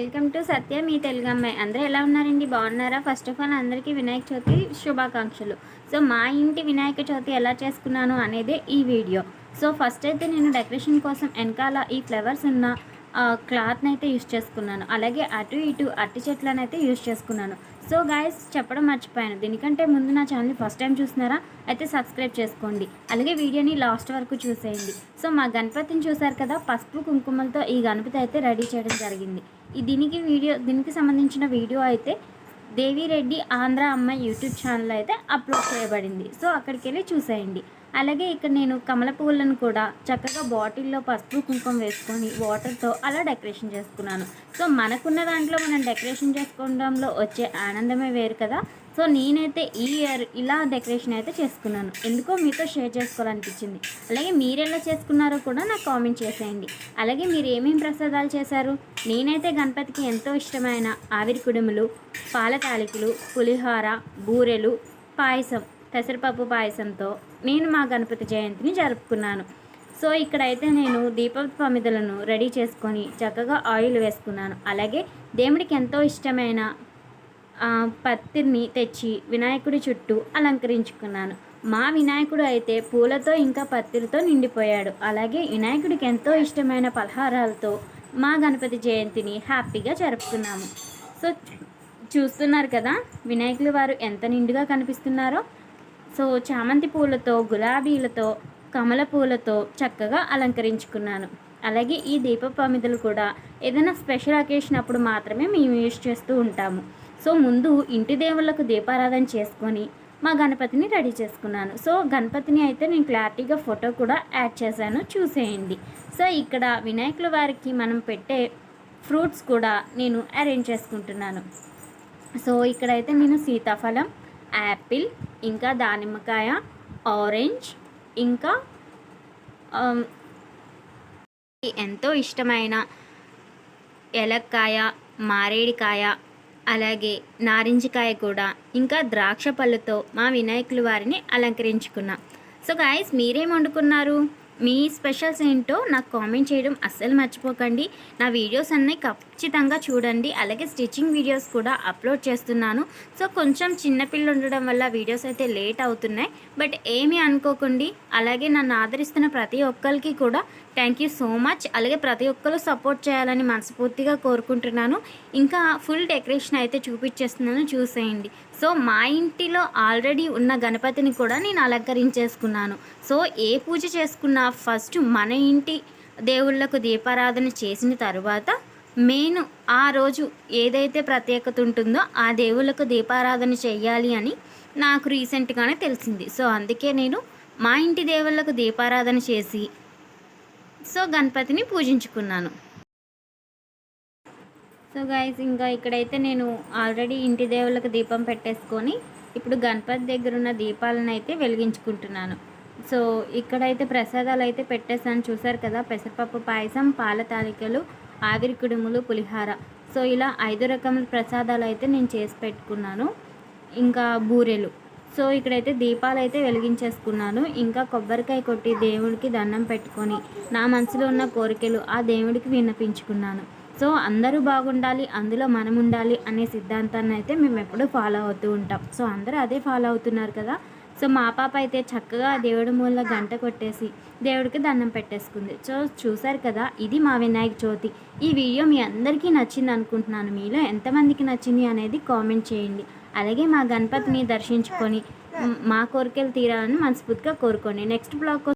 Welcome to Satya మీ తెలుగు అమ్మాయి. అందరూ ఎలా ఉన్నారండి? బాగున్నారా? ఫస్ట్ ఆఫ్ ఆల్ అందరికీ వినాయక చవితి శుభాకాంక్షలు. సో మా ఇంటి వినాయక చవితి ఎలా చేసుకున్నాను అనేదే ఈ వీడియో. సో ఫస్ట్ అయితే నేను డెకరేషన్ కోసం వెనకాల ఈ ఫ్లవర్స్ ఉన్న క్లాత్ని అయితే యూస్ చేసుకున్నాను. అలాగే అటు ఇటు అట్టి చెట్లను అయితే యూస్ చేసుకున్నాను. సో గాయస్ చెప్పడం మర్చిపోయాను. దీనికంటే ముందు నా ఛానల్ని ఫస్ట్ టైం చూస్తున్నారా అయితే సబ్స్క్రైబ్ చేసుకోండి. అలాగే వీడియోని లాస్ట్ వరకు చూసేయండి. సో మా గణపతిని చూసారు కదా పసుపు కుంకుమలతో ఈ గణపతి అయితే రెడీ చేయడం జరిగింది. ఈ దీనికి వీడియో దీనికి సంబంధించిన వీడియో అయితే దేవిరెడ్డి ఆంధ్ర అమ్మాయి యూట్యూబ్ ఛానల్ అయితే అప్లోడ్ చేయబడింది. సో అక్కడికి వెళ్ళి చూసేయండి. అలాగే ఇక్కడ నేను కమల పువ్వులను కూడా చక్కగా బాటిల్లో పసుపు కుంకుమ వేసుకొని వాటర్తో అలా డెకరేషన్ చేసుకున్నాను. సో మనకున్న దాంట్లో మనం డెకరేషన్ చేసుకోవడంలో వచ్చే ఆనందమే వేరు కదా. సో నేనైతే ఈ ఇయర్ ఇలా డెకరేషన్ అయితే చేసుకున్నాను. ఎందుకో మీతో షేర్ చేసుకోవాలనిపించింది. అలాగే మీరు ఎలా చేసుకున్నారో కూడా నాకు కామెంట్ చేసేయండి. అలాగే మీరు ఏమేమి ప్రసాదాలు చేశారు? నేనైతే గణపతికి ఎంతో ఇష్టమైన ఆవిరి కుడుములు పాల తాలికలు పులిహోర బూరెలు పాయసం పెసరపప్పు పాయసంతో నేను మా గణపతి జయంతిని జరుపుకున్నాను. సో ఇక్కడైతే నేను దీప ప్రమిదలను రెడీ చేసుకొని చక్కగా ఆయిల్ వేసుకున్నాను. అలాగే దేవుడికి ఎంతో ఇష్టమైన పత్తిని తెచ్చి వినాయకుడి చుట్టూ అలంకరించుకున్నాను. మా వినాయకుడు అయితే పూలతో ఇంకా పత్తిరితో నిండిపోయాడు. అలాగే వినాయకుడికి ఎంతో ఇష్టమైన పలహారాలతో మా గణపతి జయంతిని హ్యాపీగా జరుపుకున్నాము. సో చూస్తున్నారు కదా వినాయకులు వారు ఎంత నిండుగా కనిపిస్తున్నారో. సో చామంతి పూలతో గులాబీలతో కమల పూలతో చక్కగా అలంకరించుకున్నాను. అలాగే ఈ దీపపమిదలు కూడా ఏదైనా స్పెషల్ అకేషన్ అప్పుడు మాత్రమే మేము యూజ్ చేస్తూ ఉంటాము. సో ముందు ఇంటి దేవుళ్ళకు దీపారాధన చేసుకొని మా గణపతిని రెడీ చేసుకున్నాను. సో గణపతిని అయితే నేను క్లారిటీగా ఫోటో కూడా యాడ్ చేశాను చూసేయండి. సో ఇక్కడ వినాయకుల వారికి మనం పెట్టే ఫ్రూట్స్ కూడా నేను అరేంజ్ చేసుకుంటున్నాను. సో ఇక్కడైతే నేను సీతాఫలం యాపిల్ ఇంకా దానిమ్మకాయ ఆరెంజ్ ఇంకా ఎంతో ఇష్టమైన ఎలక్కాయ మారేడికాయ అలాగే నారింజకాయ కూడా ఇంకా ద్రాక్ష పళ్ళతో మా వినాయకులు వారిని అలంకరించుకున్నాం. సో గాయస్ మీరేం వండుకున్నారు? మీ స్పెషల్స్ ఏంటో నాకు కామెంట్ చేయడం అస్సలు మర్చిపోకండి. నా వీడియోస్ అన్నీ ఖచ్చితంగా చూడండి. అలాగే స్టిచ్చింగ్ వీడియోస్ కూడా అప్లోడ్ చేస్తున్నాను. సో కొంచెం చిన్నపిల్లలు ఉండడం వల్ల వీడియోస్ అయితే లేట్ అవుతున్నాయి. బట్ ఏమీ అనుకోకండి. అలాగే నన్ను ఆదరిస్తున్న ప్రతి ఒక్కరికి కూడా థ్యాంక్ యూ సో మచ్ అలాగే ప్రతి ఒక్కరు సపోర్ట్ చేయాలని మనస్ఫూర్తిగా కోరుకుంటున్నాను. ఇంకా ఫుల్ డెకరేషన్ అయితే చూపించేస్తున్నాను. చూసేయండి. సో మా ఇంటిలో ఆల్రెడీ ఉన్న గణపతిని కూడా నేను అలంకరించేసుకున్నాను. సో ఏ పూజ చేసుకున్నా ఫస్ట్ మన ఇంటి దేవుళ్ళకు దీపారాధన చేసిన తర్వాత మెయిన్ ఆ రోజు ఏదైతే ప్రత్యేకత ఉంటుందో ఆ దేవుళ్ళకు దీపారాధన చేయాలి అని నాకు రీసెంట్గానే తెలిసింది. సో అందుకే నేను మా ఇంటి దేవుళ్ళకు దీపారాధన చేసి సో గణపతిని పూజించుకున్నాను. సో గైస్ ఇంకా ఇక్కడైతే నేను ఆల్రెడీ ఇంటి దేవుళ్ళకి దీపం పెట్టేసుకొని ఇప్పుడు గణపతి దగ్గర ఉన్న దీపాలను అయితే వెలిగించుకుంటున్నాను. సో ఇక్కడైతే ప్రసాదాలు అయితే పెట్టేసాను చూసారు కదా పెసరపప్పు పాయసం పాల తాలికలు ఆవిరి కుడుములు పులిహార. సో ఇలా ఐదు రకముల ప్రసాదాలు అయితే నేను చేసి పెట్టుకున్నాను. ఇంకా బూరెలు. సో ఇక్కడైతే దీపాలు అయితే వెలిగించేసుకున్నాను. ఇంకా కొబ్బరికాయ కొట్టి దేవుడికి దండం పెట్టుకొని నా మనసులో ఉన్న కోరికలు ఆ దేవుడికి విన్నపించుకున్నాను. సో అందరూ బాగుండాలి అందులో మనం ఉండాలి అనే సిద్ధాంతాన్ని అయితే మేము ఎప్పుడూ ఫాలో అవుతూ ఉంటాం. సో అందరూ అదే ఫాలో అవుతున్నారు కదా. సో మా పాప అయితే చక్కగా దేవుడి మూల గంట కొట్టేసి దేవుడికి దండం పెట్టేసుకుంది. సో చూసారు కదా ఇది మా వినాయక చవితి. ఈ వీడియో మీ అందరికీ నచ్చింది అనుకుంటున్నాను. మీలో ఎంతమందికి నచ్చింది అనేది కామెంట్ చేయండి. అలాగే మా గణపతిని దర్శించుకొని మా కోరికలు తీరాలని మనస్ఫూర్తిగా కోరుకోండి. Next blog